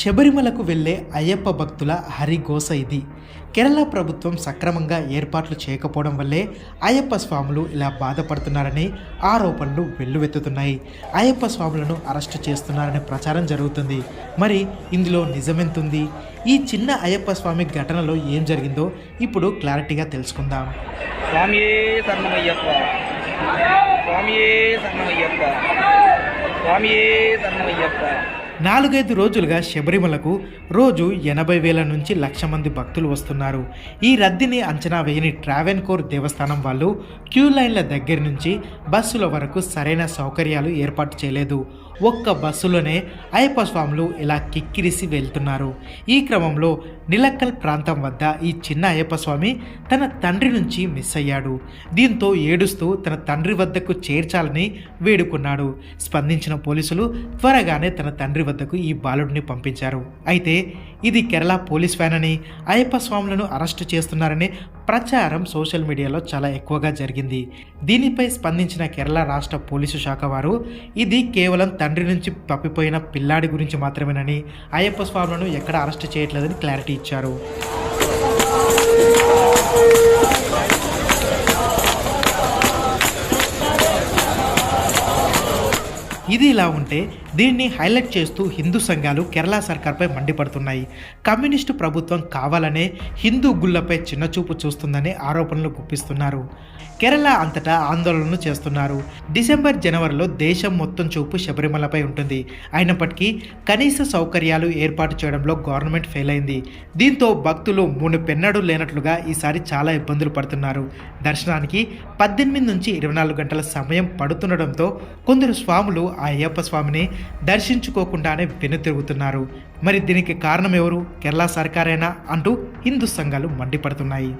శబరిమలకు వెళ్ళే అయ్యప్ప భక్తుల హరిఘోష ఇది. కేరళ ప్రభుత్వం సక్రమంగా ఏర్పాట్లు చేయకపోవడం వల్లే అయ్యప్ప స్వాములు ఇలా బాధపడుతున్నారని ఆరోపణలు వెల్లువెత్తుతున్నాయి. అయ్యప్ప స్వాములను అరెస్టు చేస్తున్నారనే ప్రచారం జరుగుతుంది. మరి ఇందులో నిజమెంతుంది? ఈ చిన్న అయ్యప్ప స్వామి ఘటనలో ఏం జరిగిందో ఇప్పుడు క్లారిటీగా తెలుసుకుందాం. స్వామియే శరణమయ్యప్ప. స్వామియే స్వామియే నాలుగైదు రోజులుగా శబరిమలకు రోజు ఎనభై వేల నుంచి లక్ష మంది భక్తులు వస్తున్నారు. ఈ రద్దీని అంచనా వేయని ట్రావెన్కోర్ దేవస్థానం వాళ్ళు క్యూ లైన్ల దగ్గర నుంచి బస్సుల వరకు సరైన సౌకర్యాలు ఏర్పాటు చేయలేదు. ఒక్క బస్సులోనే అయ్యప్ప స్వాములు ఇలా కిక్కిరిసి వెళ్తున్నారు. ఈ క్రమంలో నిలక్కల్ ప్రాంతం వద్ద ఈ చిన్న అయ్యప్ప స్వామి తన తండ్రి నుంచి మిస్ అయ్యాడు. దీంతో ఏడుస్తూ తన తండ్రి వద్దకు చేర్చాలని వేడుకున్నాడు. స్పందించిన పోలీసులు త్వరగానే తన తండ్రి వద్దకు ఈ బాలుడిని పంపించారు. అయితే ఇది కేరళ పోలీస్ వ్యాన్ అని అయ్యప్ప స్వాములను అరెస్టు చేస్తున్నారని ప్రచారం సోషల్ మీడియాలో చాలా ఎక్కువగా జరిగింది. దీనిపై స్పందించిన కేరళ రాష్ట్ర పోలీసు శాఖ వారు ఇది కేవలం తండ్రి నుంచి తప్పిపోయిన పిల్లాడి గురించి మాత్రమేనని అయ్యప్ప స్వాములను ఎక్కడ అరెస్ట్ చేయట్లేదని క్లారిటీ ఇచ్చారు. ఇది ఇలా ఉంటే దీన్ని హైలైట్ చేస్తూ హిందూ సంఘాలు కేరళ సర్కార్పై మండిపడుతున్నాయి. కమ్యూనిస్టు ప్రభుత్వం కావాలనే హిందూ గుళ్ళపై చిన్నచూపు చూస్తుందనే ఆరోపణలు గుప్పిస్తున్నారు. కేరళ అంతటా ఆందోళనలు చేస్తున్నారు. డిసెంబర్ జనవరిలో దేశం మొత్తం చూపు శబరిమలపై ఉంటుంది. అయినప్పటికీ కనీస సౌకర్యాలు ఏర్పాటు చేయడంలో గవర్నమెంట్ ఫెయిల్ అయింది. దీంతో భక్తులు మూడు పెన్నడు లేనట్లుగా ఈసారి చాలా ఇబ్బందులు పడుతున్నారు. దర్శనానికి పద్దెనిమిది నుంచి ఇరవై నాలుగు గంటల సమయం పడుతుండడంతో కొందరు స్వాములు ఆ అయ్యప్ప స్వామిని దర్శించుకోకుండానే వెనుతిరుగుతున్నారు. మరి దీనికి కారణం ఎవరు? కేరళ సర్కారేనా? అంటూ హిందూ సంఘాలు మండిపడుతున్నాయి.